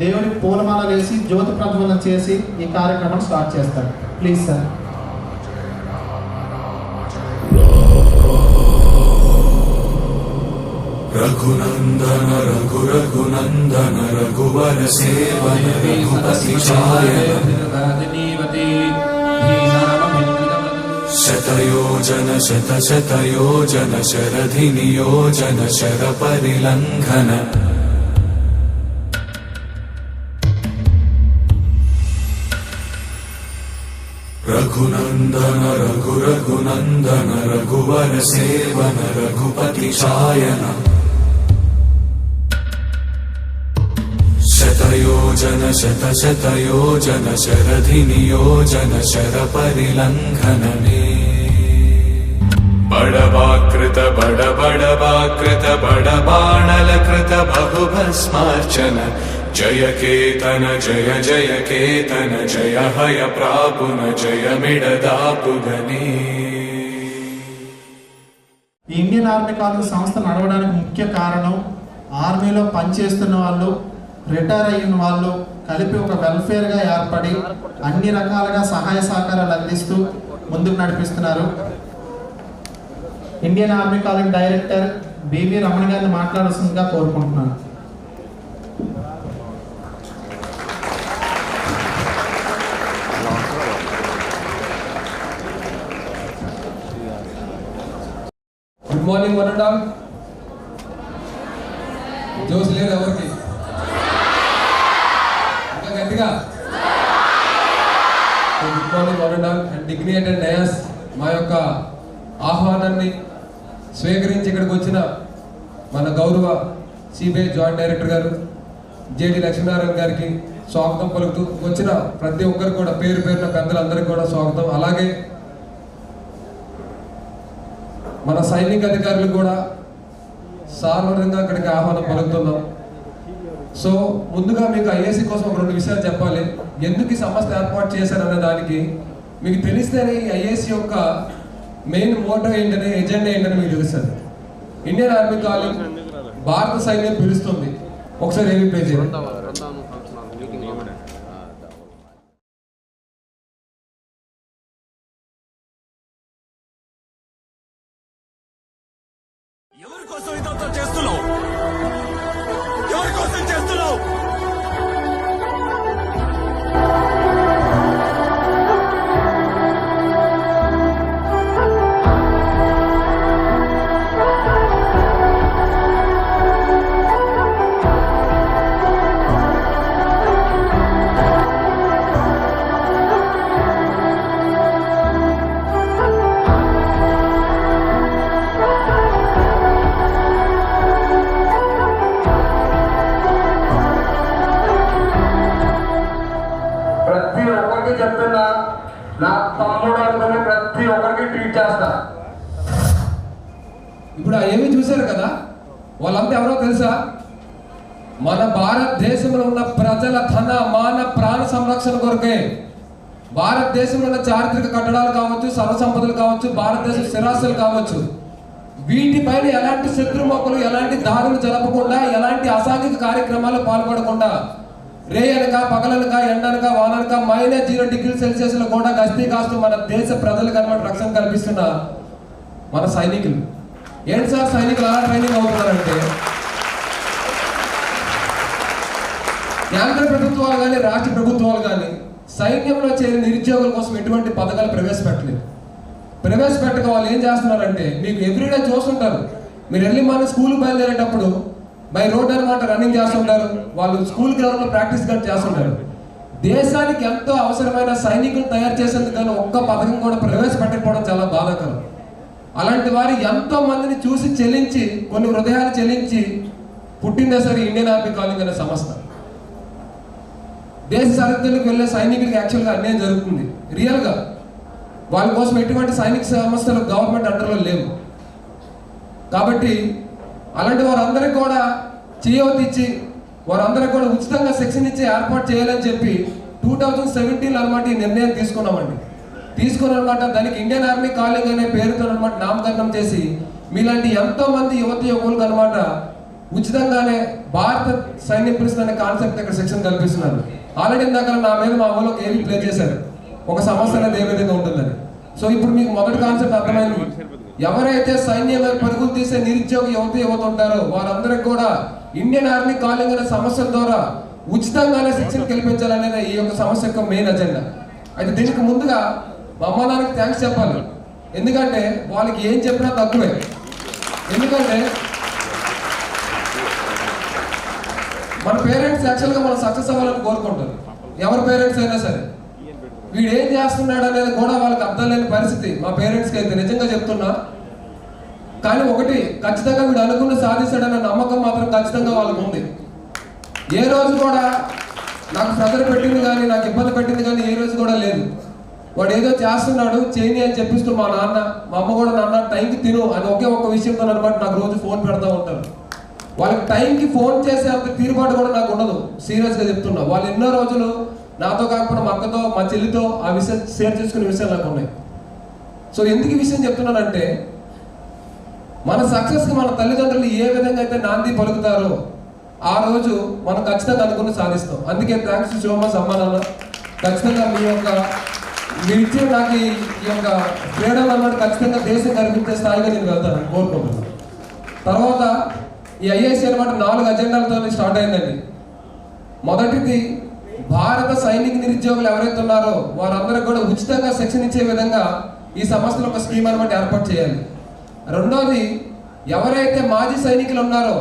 దేవుని పూలమాల వేసి జ్యోతి ప్రజ్వలన చేసి ఈ కార్యక్రమం స్టార్ట్ చేస్తారు ప్లీజ్ సార్ రఘునందన రఘు రఘునందన రఘువర సేవన రఘుపతి శతయోజన శత శతయోజన శరధి నియోజన శర పరిలంఘన రఘునందన రఘు రఘునందన రఘువర సేవన రఘుపతి చాయన శతయోజన శత శతయోజన శరధి నియోజన శర పరిలంఘనమే బడబాకృత బడబడబాకృత బడబాణల కృత బహుభస్మార్చన జయ కేతన జయ జయ కేతన జయ హయ ప్రాపున జయమిడదాపుగని ఇండియన్ ఆర్మీ కాదు సంస్థ నడవడానికి ముఖ్య కారణం ఆర్మీలో పనిచేస్తున్న వాళ్ళు రిటైర్ అయిన వాళ్ళు కలిపి ఒక వెల్ఫేర్గా ఏర్పడి అన్ని రకాలుగా సహాయ సహకారాలు అందిస్తూ ముందుకు నడిపిస్తున్నారు. Indian Army College director BV Ramana గారిని మాట్లాడాల్సిందిగా కోరుకుంటున్నాను. మార్నింగ్ వన్ అండ్ ఆల్ జోస్ లేదు ఎవరికి? ఇంకా గట్టిగా? Good morning one and all and and dais మా యొక్క ఆహ్వానాన్ని స్వీకరించి ఇక్కడికి వచ్చిన మన గౌరవ సిబిఐ జాయింట్ డైరెక్టర్ గారు జేడి లక్ష్మీనారాయణ గారికి స్వాగతం పలుకుతూ వచ్చిన ప్రతి ఒక్కరికి కూడా పేరు పేరున పెద్దలందరికీ కూడా స్వాగతం. అలాగే మన సైనిక అధికారులు కూడా సాధారణంగా ఇక్కడికి ఆహ్వానం పలుకుతున్నాం. సో ముందుగా మీకు ఐఏసీ కోసం ఒక రెండు విషయాలు చెప్పాలి. ఎందుకు ఈ సంస్థ ఏర్పాటు చేశారనే దానికి మీకు తెలిస్తేనే ఈ ఐఏసీ యొక్క మెయిన్ మోటో ఏంటనే ఎజెండా ఏంటని మీకు తెలుస్తుంది. ఇండియన్ ఆర్మీ కాలేజ్ భారత సైన్యం పిలుస్తుంది. ఒకసారి ఏమి పేజీ ప్రతి ఒక్కరికి చెప్తున్నా నా తమ్ముడు అనుకునే ప్రతి ఒక్కరికి ట్రీట్ చేస్తా. ఇప్పుడు ఏమి చూశారు కదా? వాళ్ళంతా ఎవరో తెలుసా? మన భారతదేశంలో ఉన్న ప్రజల ధన మాన ప్రాణ సంరక్షణ కొరకే భారతదేశంలో ఉన్న చారిత్రక కట్టడాలు కావచ్చు సర్వసంపదలు కావచ్చు భారతదేశ స్థిరాస్తులు కావచ్చు వీటిపైన ఎలాంటి శత్రు మొక్కలు ఎలాంటి దారులు జరపకుండా ఎలాంటి అసాంఘిక కార్యక్రమాలు పాల్పడకుండా రేయనక పగలనక ఎండనక వాననక మైనస్ జీరో డిగ్రీ సెల్సియస్లో కూడా గస్తీ కాస్తూ మన దేశ ప్రజలకు అనమాట రక్షణ కల్పిస్తున్న మన సైనికులు. ఏంటి సార్ సైనికులు అలా ట్రైనింగ్ అవుతున్నారంటే? కేంద్ర ప్రభుత్వాలు కానీ రాష్ట్ర ప్రభుత్వాలు కానీ సైన్యంలో చేరిన నిరుద్యోగుల కోసం ఎటువంటి పథకాలు ప్రవేశపెట్టలేదు. ప్రవేశపెట్టక వాళ్ళు ఏం చేస్తున్నారంటే మీకు ఎవ్రీడే చూస్తుంటారు. మీరు ఎర్లీ మార్నింగ్ స్కూల్ బయలుదేరేటప్పుడు బై రోడ్ అనమాట రన్నింగ్ చేస్తుంటారు. వాళ్ళు స్కూల్ గ్రౌండ్లో ప్రాక్టీస్ కూడా చేస్తుంటారు. దేశానికి ఎంతో అవసరమైన సైనికులు తయారు చేసేందుకు కానీ ఒక్క పథకం కూడా ప్రవేశపెట్టకపోవడం చాలా బాధాకరం. అలాంటి వారి ఎంతో మందిని చూసి చెల్లించి కొన్ని హృదయాలు చెల్లించి పుట్టిందే సరే ఇండియన్ ఆర్మీ కాలింగ్ అనే సంస్థ. దేశ సరిహద్దులకు వెళ్ళే సైనికులకు యాక్చువల్గా అన్యాయం జరుగుతుంది. రియల్గా వాళ్ళ కోసం ఎటువంటి సైనిక సంస్థలు గవర్నమెంట్ అండర్లో లేవు. కాబట్టి అలాంటి వారందరికీ కూడా చేయవతి ఇచ్చి వారందరికీ కూడా ఉచితంగా శిక్షణ ఇచ్చి ఏర్పాటు చేయాలని చెప్పి టూ థౌజండ్ సెవెంటీన్ అనమాట ఈ నిర్ణయం తీసుకున్నామండి. తీసుకుని అనమాట దానికి ఇండియన్ ఆర్మీ కాలేజ్ అనే పేరుతో అనమాట నామకరణం చేసి మీలాంటి ఎంతో మంది యువత యువకులకు అనమాట ఉచితంగానే భారత సైన్యం పిలుస్తుంది అనే కాన్సెప్ట్ ఇక్కడ శిక్షణ కల్పిస్తున్నారు. ఆల్రెడీ ఇందాక నా మీద మా ఊళ్ళో ఏమి ప్లే చేశారు. ఒక సమస్య అనేది ఏ విధంగా ఉంటుందని. సో ఇప్పుడు మీకు మొదటి కాన్సెప్ట్ అర్థమైంది. ఎవరైతే సైన్యంలో పరుగులు తీసే నిరుద్యోగ యువత యువత ఉంటారో వారందరికి కూడా ఇండియన్ ఆర్మీ కాలింగ్ అనే సమస్యల ద్వారా ఉచితంగానే శిక్షణ కల్పించాలనేది ఈ యొక్క సమస్య యొక్క మెయిన్ అజెండా అయితే దీనికి ముందుగా మా అమ్మ నాన్నకి థ్యాంక్స్ చెప్పాలి. ఎందుకంటే వాళ్ళకి ఏం చెప్పినా తక్కువే. ఎందుకంటే మన పేరెంట్స్ యాక్చువల్గా మనం సక్సెస్ అవ్వాలని కోరుకుంటారు. ఎవరి పేరెంట్స్ అయినా సరే. వీడు ఏం చేస్తున్నాడు అనేది కూడా వాళ్ళకి అర్థం లేని పరిస్థితి. మా పేరెంట్స్కి అయితే నిజంగా చెప్తున్నా. కానీ ఒకటి ఖచ్చితంగా వీడు అనుకున్న సాధిస్తాడన్న నమ్మకం మాత్రం ఖచ్చితంగా వాళ్ళకు ఉంది. ఏ రోజు కూడా నాకు ప్రెజర్ పెట్టింది కానీ నాకు ఇబ్బంది పెట్టింది కానీ ఏ రోజు కూడా లేదు. వాడు ఏదో చేస్తున్నాడు చేయని అని చెప్పిస్తూ మా నాన్న మా అమ్మ కూడా నాన్న టైంకి తిను అని ఒకే ఒక్క విషయంతో అనమాట నాకు రోజు ఫోన్ పెడతా ఉంటారు. వాళ్ళకి టైంకి ఫోన్ చేసే అంత తీరుబాటు కూడా నాకు ఉండదు. సీరియస్గా చెప్తున్నా. వాళ్ళు ఎన్నో రోజులు నాతో కాకపోతే మా అక్కతో మా చెల్లితో ఆ విషయం షేర్ చేసుకునే విషయాలు నాకు ఉన్నాయి. సో ఎందుకు ఈ విషయం చెప్తున్నానంటే మన సక్సెస్కి మన తల్లిదండ్రులు ఏ విధంగా అయితే నాంది పలుకుతారో ఆ రోజు మనం ఖచ్చితంగా అనుకుని సాధిస్తాం. అందుకే థ్యాంక్స్ సో మచ్ అమ్మా నాన్న ఖచ్చితంగా మీ యొక్క మీరు ఇచ్చే నాకు ఈ యొక్క ఫ్రీడమ్ అన్నమాట ఖచ్చితంగా దేశం కనిపించే స్థాయిగా నేను వెళ్తాను కోరుకుంటున్నాను. తర్వాత ఈ ఐఏసీ అనమాట నాలుగు అజెండాలతో స్టార్ట్ అయిందండి. మొదటిది భారత సైనిక నిరుద్యోగులు ఎవరైతే ఉన్నారో వారందరికి కూడా ఉచితంగా శిక్షణ ఇచ్చే విధంగా ఈ సంస్థలు ఒక స్కీమ్ అనమాట ఏర్పాటు చేయాలి. రెండోది ఎవరైతే మాజీ సైనికులు ఉన్నారో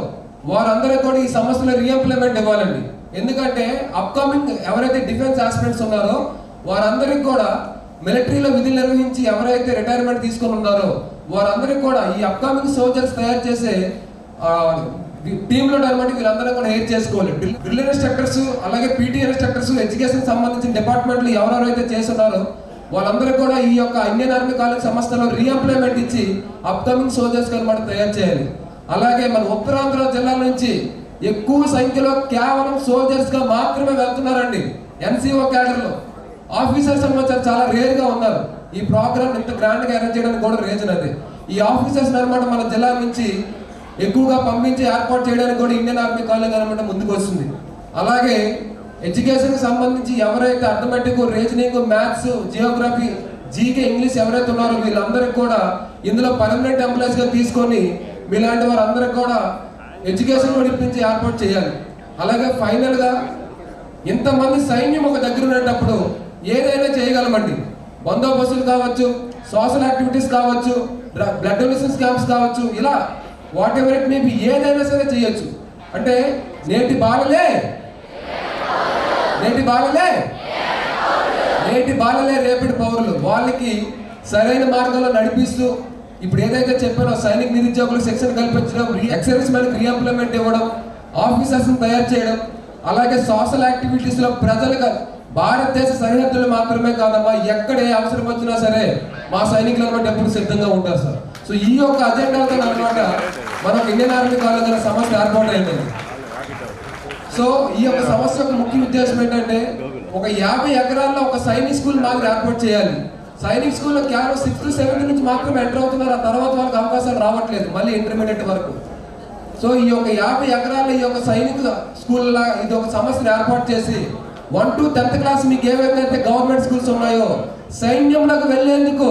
వారందరూ కూడా ఈ సంస్థలో రీఎంప్లాయ్మెంట్ ఇవ్వాలండి. ఎందుకంటే అప్కమింగ్ ఎవరైతే డిఫెన్స్ ఆస్పిరెంట్స్ ఉన్నారో వారందరికి కూడా మిలిటరీలో విధులు నిర్వహించి ఎవరైతే రిటైర్మెంట్ తీసుకొని ఉన్నారో వారందరికి కూడా ఈ అప్కమింగ్ సోల్జర్స్ తయారు చేసే టీంలో ఉన్నటువంటి వీళ్ళందరూ కూడా ఎయిర్ చేసుకోవాలి? డ్రిల్- ఇన్స్ట్రక్టర్స్ అలాగే పీటీ ఇన్స్ట్రక్టర్స్ ఎడ్యుకేషన్ సంబంధించిన డిపార్ట్మెంట్లు ఎవరెవరైతే చేస్తున్నారో వాళ్ళందరూ కూడా ఈ యొక్క ఇండియన్ ఆర్మీ కాలేజ్ సంస్థలో రీఎంప్లాయ్మెంట్ ఇచ్చి అప్కమింగ్ సోల్జర్స్ అనమాట తయారు చేయాలి. అలాగే మన ఉత్తరాంధ్ర జిల్లాల నుంచి ఎక్కువ సంఖ్యలో కేవలం సోల్జర్స్గా మాత్రమే వెళ్తున్నారండి ఎన్సీఓ క్యాడర్లో. ఆఫీసర్స్ అనమాట చాలా రేర్గా ఉన్నారు. ఈ ప్రోగ్రామ్ ఇంత గ్రాండ్గా అరేంజ్ చేయడానికి కూడా రీజన్ అది. ఈ ఆఫీసర్స్ అనమాట మన జిల్లా నుంచి ఎక్కువగా పంపించి ఏర్పాటు చేయడానికి కూడా ఇండియన్ ఆర్మీ కాలేజ్ అనమాట ముందుకు వస్తుంది. అలాగే ఎడ్యుకేషన్కి సంబంధించి ఎవరైతే arithmetic reasoning maths geography GK English ఎవరైతే ఉన్నారో వీళ్ళందరికీ కూడా ఇందులో పర్మనెంట్ ఎంప్లాయీస్గా తీసుకొని మీలాంటి వారందరికి కూడా ఎడ్యుకేషన్ కూడా ఇప్పించి ఏర్పాటు చేయాలి. అలాగే ఫైనల్గా ఇంతమంది సైన్యం ఒక దగ్గర ఉండేటప్పుడు ఏదైనా చేయగలమండి. బందోబస్తులు కావచ్చు సోషల్ యాక్టివిటీస్ కావచ్చు బ్లడ్ డొనేషన్స్ క్యాంప్స్ కావచ్చు ఇలా వాట్ ఎవర్ ఇట్ మేబీ ఏదైనా సరే చేయొచ్చు. అంటే నేటి బాలలే. నేటి బాలలే. నేటి బాలలే రేపటి పౌరులు. వాళ్ళకి సరైన మార్గంలో నడిపిస్తూ ఇప్పుడు ఏదైతే చెప్పానో సైనిక నిరుద్యోగులకు శిక్షణ కల్పించడం ఎక్సైజ్ మనకి రీఎంప్లాయ్మెంట్ ఇవ్వడం ఆఫీసర్స్ని తయారు చేయడం అలాగే సోషల్ యాక్టివిటీస్లో ప్రజలుగా భారతదేశ సరిహద్దులు మాత్రమే కాదమ్మా ఎక్కడ ఏ అవసరం వచ్చినా సరే మా సైనికులు అనమాట ఎప్పుడు సిద్ధంగా ఉంటారు సార్? సో ఈ యొక్క అజెండాతో అనమాట మనం ఇండియన్ ఆర్మీ కాలేజ్ అనే సంస్థ ఏర్పాటు సో ఈ యొక్క సమస్య యొక్క ముఖ్య ఉద్దేశం ఏంటంటే ఒక యాభై ఎకరాల్లో ఒక సైనిక్ స్కూల్ మాకు ఏర్పాటు చేయాలి. సైనిక్ స్కూల్లో కేవలం సిక్స్త్ సెవెంత్ నుంచి మాత్రమే ఎంటర్ అవుతున్నారు. ఆ తర్వాత వాళ్ళకి అవకాశాలు రావట్లేదు మళ్ళీ ఇంటర్మీడియట్ వరకు. సో ఈ యొక్క యాభై ఎకరాల ఈ యొక్క సైనిక స్కూల్లా ఇది ఒక సమస్యను ఏర్పాటు చేసి వన్ టు టెన్త్ క్లాస్ మీకు ఏవైతే గవర్నమెంట్ స్కూల్స్ ఉన్నాయో సైన్యంలోకి వెళ్ళేందుకు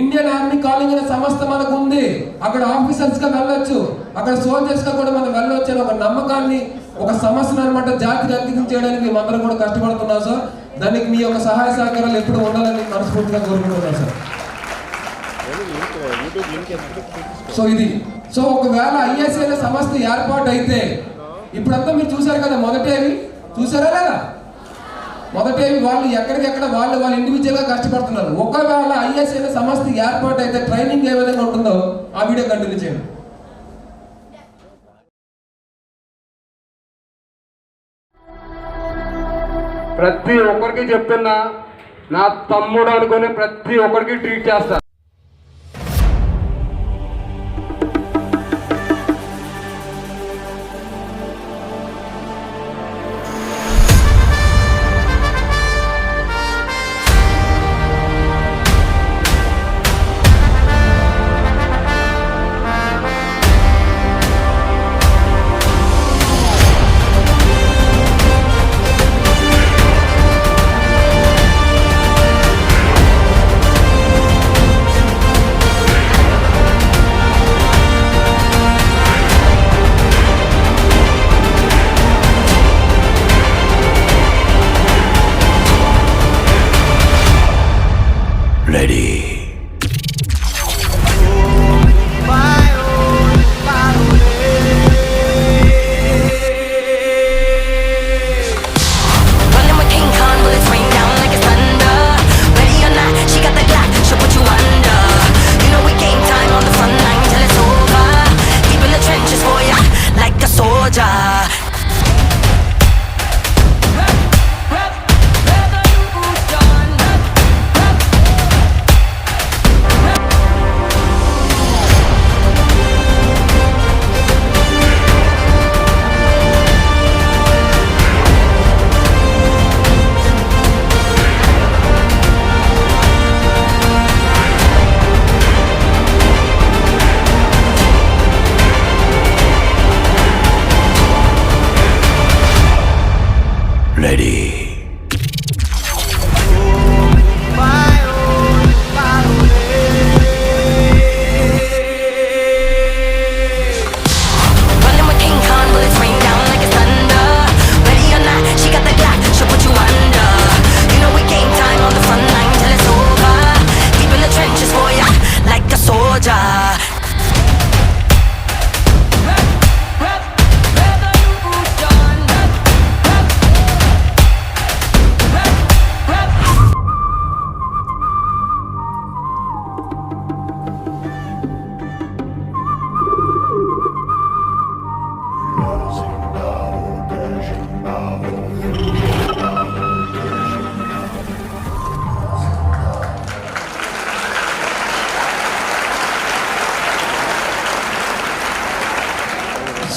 ఇండియన్ ఆర్మీ కాలింగ్ అనే సంస్థ మనకు ఉంది. అక్కడ ఆఫీసర్స్గా వెళ్ళొచ్చు. అక్కడ సోల్జర్స్గా కూడా మనం వెళ్ళొచ్చు అనే ఒక నమ్మకాన్ని ఒక సమస్యను అనమాట జాతికి అంకితం చేయడానికి మేమందరం కూడా కష్టపడుతున్నాం సార్. దానికి మీ యొక్క సహాయ సహకారాలు ఎప్పుడు ఉండాలని మనస్ఫూర్తిగా కోరుకుంటున్నాం సార్. సో ఇది సో ఒకవేళ ఐఎస్ఐ అనే సంస్థ ఏర్పాటు అయితే ఇప్పుడంతా మీరు చూసారు కదా మొదటేవి? చూసారా లేదా? మొదటేవి వాళ్ళు ఎక్కడికెక్కడ వాళ్ళు వాళ్ళు ఇండివిజువల్గా కష్టపడుతున్నారు? ఒకవేళ ఐఎస్ఐ అనే సంస్థ ఏర్పాటు అయితే ట్రైనింగ్ ఏ విధంగా ఉంటుందో ఆ వీడియో కంటిన్యూ చేయండి. ప్రతి ఒక్కరికి చెప్తున్నా నా తమ్ముడు అనుకుని ప్రతి ఒక్కరికి ట్రీట్ చేస్తా.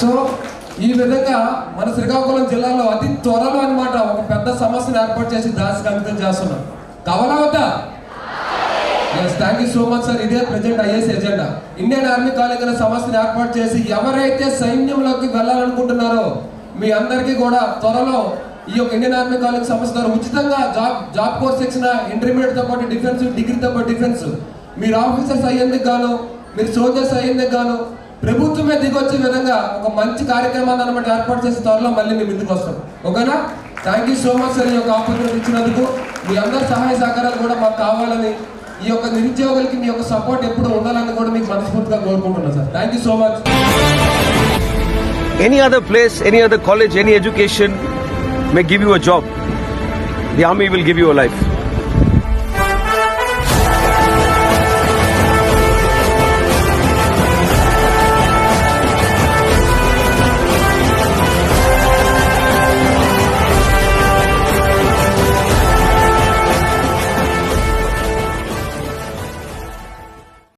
సో ఈ విధంగా మన శ్రీకాకుళం జిల్లాలో అతి త్వరలో అన్నమాట ఒక పెద్ద సమస్యను ఏర్పాటు చేసి దానికి అంకితం చేస్తున్నాం. కావాలా yes thank you so much sir ఇదే present IS agenda Indian Army College అనే సమస్యను ఏర్పాటు చేసి ఎవరైతే సైన్యంలోకి వెళ్ళాలనుకుంటున్నారో మీ అందరికీ కూడా త్వరలో ఈ యొక్క ఇండియన్ ఆర్మీ కాలేజ్ సమస్య ద్వారా ఉచితంగా జాబ్ జాబ్ కోర్స్ ఇచ్చిన ఇంటర్మీడియట్తో పాటు డిఫెన్స్ డిగ్రీతో పాటు డిఫెన్స్ మీరు ఆఫీసర్స్ అయ్యేందుకు గాను మీరు సోల్జర్స్ అయ్యేందుకు గాను ప్రభుత్వమే దిగొచ్చే విధంగా ఒక మంచి కార్యక్రమాన్ని అనమాట ఏర్పాటు చేసే త్వరలో మళ్ళీ మీ ముందుకు వస్తాం. ఓకేనా? Thank you so much sir ఈ యొక్క ఆపర్చునిటీ ఇచ్చినందుకు. మీ అందరి సహాయ సహకారాలు కూడా మాకు కావాలని ఈ యొక్క నిరుద్యోగులకి మీ యొక్క సపోర్ట్ ఎప్పుడు ఉండాలని కూడా మీకు మనస్ఫూర్తిగా కోరుకుంటున్నాను sir thank you so much any other place any other college any education may give your job job. The will give give life.